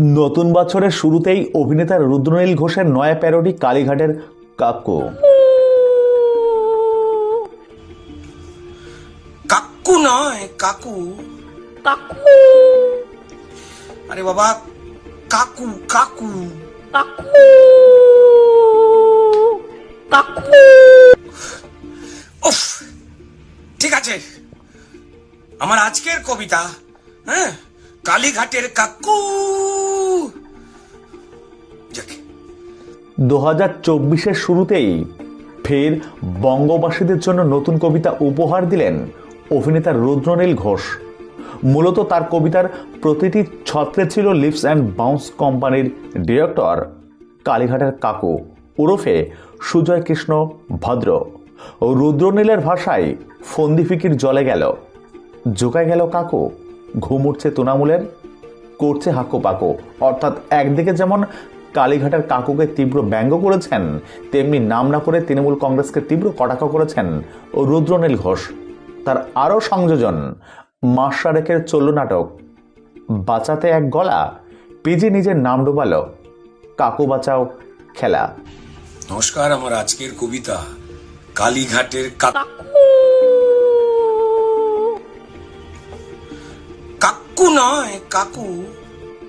নতুন বছরের শুরুতেই অভিনেতা রুদ্রনীল ঘোষের নয়া প্যারোডি কালীঘাটের কাকু। কাকু নয় কাকু। কাকু। আরে বাবা কাকু কাকু। কাকু। কাকু। উফ ঠিক আছে। আমার আজকের কবিতা হ্যাঁ? কালীঘাটের কাকু। দু হাজার চব্বিশের শুরুতেই ফের বঙ্গবাসীদের জন্য নতুন কবিতা উপহার দিলেন অভিনেতা রুদ্রনীল ঘোষ। মূলত তার কবিতার প্রতিটি ছত্রে ছিল লিপস অ্যান্ড বাউন্স কোম্পানির ডিরেক্টর, কালীঘাটের কাকু, ওরফে সুজয় কৃষ্ণ ভদ্র। রুদ্রনীলের ভাষায় ফন্দি ফিকির জলে গেল। জোকায় গেল কাকু। ঘুম উঠছে তুনামূলের করছে হাকো পাকো অর্থাৎ একদিকে যেমন কালীঘাটের কাকুকে তীব্র ব্যঙ্গ করেছেন, তেমনি নাম না করে তৃণমূল কংগ্রেসকে তীব্র কটাক্ষ করেছেন রুদ্রনীল ঘোষ। তার আরও সংযোজন মাসারেকের চল্ল নাটক, বাঁচাতে এক গলা, পিজি নিজের নাম ডোবালো, কাকু বাঁচাও খেলা। নমস্কার, আমার আজকের কবিতা, কালীঘাটের কাকু নয় কাকু।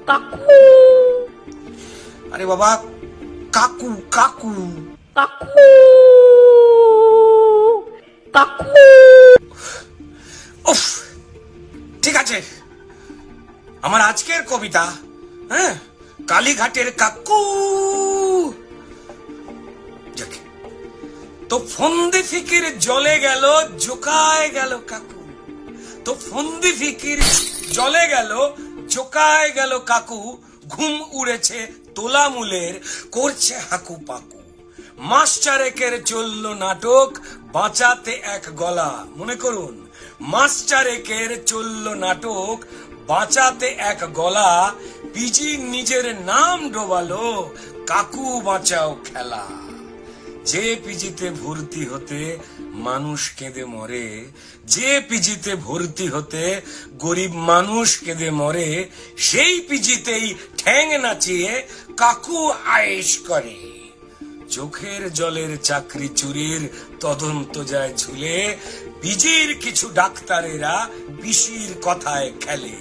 কাকু? আরে বাবা কাকু কাকু। কাকু? কাকু? উফ ঠিক আছে। আমার আজকের কবিতা হ্যাঁ? কালীঘাটের কাকু। তো ফন্দে ফিকির জলে গেল জোকায় গেল কাকু। তো ফন্দি ফিকির, জলে গেল জোকায় গেল কাকু, ঘুম উড়েছে তোলামুলের, করছে হাকু পাকু। মাস চারেকের চলল নাটক, বাঁচাতে এক গলা। মনে করুন, মাস চারেকের চলল নাটক, বাঁচাতে এক গলা। পিজি নিজের নাম ডোবালো, কাকু বাঁচাও খেলা। যে পিজিতে ভর্তি হতে মানুষ কেঁদে মরে, যে পিজিতে ভর্তি হতে গরিব মানুষ কেঁদে মরে, সেই পিজিতেই ঠ্যাং নাচিয়ে কাকু আয়েশ করে। চোখের জলের চাকরি চুরির তদন্ত যায় ঝুলে, পিজির কিছু ডাক্তারেরা পিসির কথায় খেলে।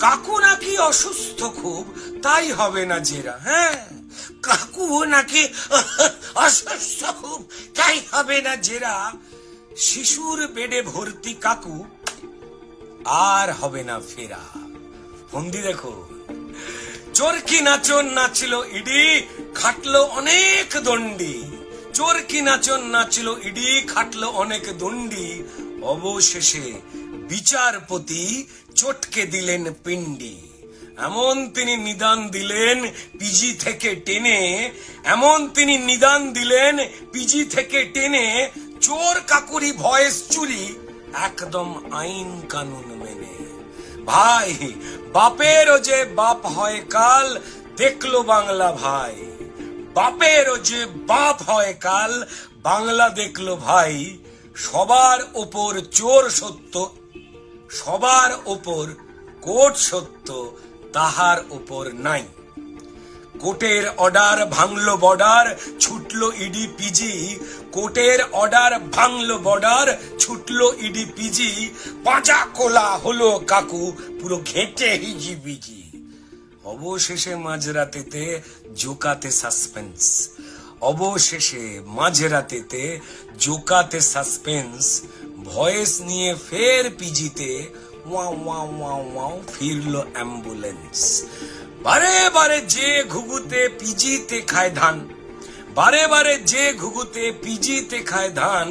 কাকু নাকি অসুস্থ খুব, তাই হবে না জেরা হ্যাঁ? কাকু নাকি অসুস্থ খুব তাই হবে না জেরা। শিশুর বেডে ভর্তি কাকু, আর হবে না ফেরা। ফন্দি দেখো চোরকি নাচন নাচলো ইডি, খাটলো অনেক দণ্ডি। চোরকি নাচন নাচলো ইডি, খাটলো অনেক দণ্ডি। অবশেষে বিচারপতি চটকে দিলেন পিণ্ডি। এমন তিনি নিদান দিলেন পিজি থেকে টেনে, এমন তিনি নিদান দিলেন পিজি থেকে টেনে, চোর কাকুরি ভয়েস চুরি, একদম আইন কানুন মেনে। ভাই, বাপেরও যে বাপ হয় কাল, দেখল বাংলা ভাই। বাপেরও যে বাপ হয় কাল, বাংলা দেখল ভাই। সবার ওপর চোর সত্য, সবার ওপর কোট সত্য তাহার ওপর নাই। কোর্টের অর্ডার ভাঙলো বর্ডার, ছুটলো ইডি পিজি। কোর্টের অর্ডার ভাঙলো বর্ডার, ছুটলো ইডি পিজি। পাঁচা কোলা হলো কাকু, পুরো ঘেটে হিজি বিজি। অবশেষে মাঝরাতেতে জোকাতে সাসপেন্স। অবশেষে মাঝরাতেতে জোকাতে সাসপেন্স। ভয়েস নিয়ে ফের পিজিতে ওয়া ওয়া ওয়া ফিরলো অ্যাম্বুলেন্স বারে বারে যে ঘুঘুতে পিজিতে খায় ধান। বারে বারে যে ঘুঘুতে পিজিতে খায় ধান,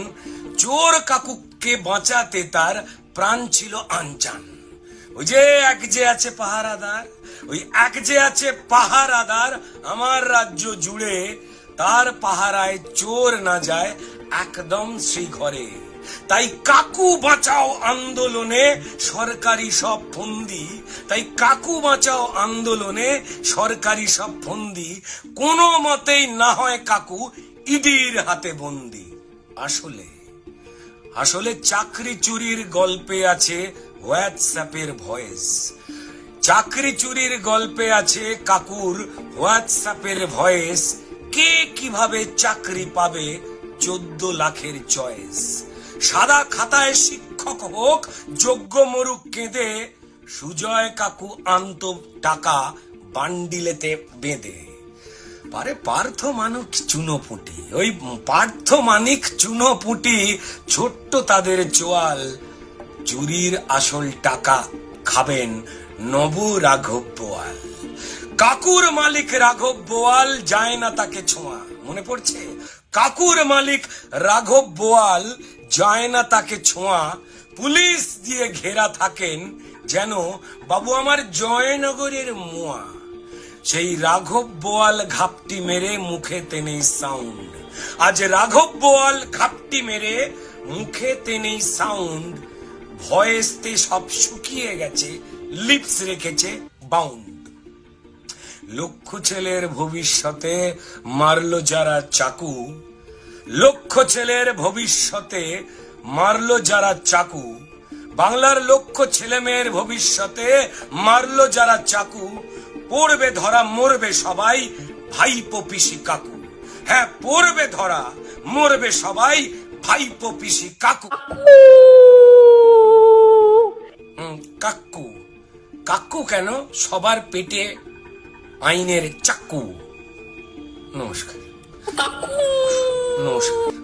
চোর কাকুকে বাঁচাতে তার প্রাণ ছিল আনচান। ওই যে এক যে আছে পাহারাদার, ওই এক যে আছে পাহারাদার, আমার রাজ্য জুড়ে তার পাহারায় চোর না যায়, একদম শ্রীঘরে। তাই কাকু বাঁচাও আন্দোলনে সরকারি সব ফন্দি। তাই কাকু বাঁচাও আন্দোলনে সরকারি সব ফন্দি। কোনো মতেই না হয় কাকু ইডির হাতে বন্দি। আসলে আসলে চাকরি চুরির গল্পে আছে হোয়াটসঅ্যাপের ভয়েস। চাকরি চুরির গল্পে আছে কাকুর হোয়াটসঅ্যাপের ভয়েস। কে কীভাবে চাকরি পাবে চোদ্দ লাখের চয়েস? সাদা খাতায় শিক্ষক হোক, যোগ্য মরুক কেঁদে, সুজয় কাকু আন্ত টাকা বান্ডিলেতে বেঁধে। পারে পার্থ মানিক চুনোপুটি, ওই পার্থ মানিক চুনোপুটি, ছোট্ট তাদের চোয়াল চুরির আসল টাকা খাবেন নব রাঘব বোয়াল। কাকুর মালিক রাঘব বোয়াল, যায় না তাকে ছোঁয়া মনে পড়ছে? কাকুর মালিক রাঘব বোয়াল যায় না তাকে ছোঁয়া। পুলিশ দিয়ে ঘেরা থাকেন যেন বাবু আমার জয়নগরের মোয়া। সেই রাঘব বোয়াল ঘাপটি মেরে মুখে তেনেই সাউন্ড। আজ রাঘব বোয়াল ঘাপটি মেরে মুখে তেনেই সাউন্ড। ভয়েসতে সব শুকিয়ে গেছে, লিপস রেখেছে, বাউন্ড। লক্ষ ছেলের ভবিষ্যতে মারলো যারা চাকু। লক্ষ ছেলের ভবিষ্যতে মারলো যারা চাকু। বাংলার লক্ষ ছেলে মেয়ের ভবিষ্যতে মারলো যারা চাকু। পড়বে ধরা, মরবে সবাই ভাইপো পিসি কাকু। হ্যাঁ পড়বে ধরা, মরবে সবাই ভাইপো পিসি কাকু। কাকু। কাকু কেন? সবার পেটে আইনের চাকু। নমস্কার। নমস্কার।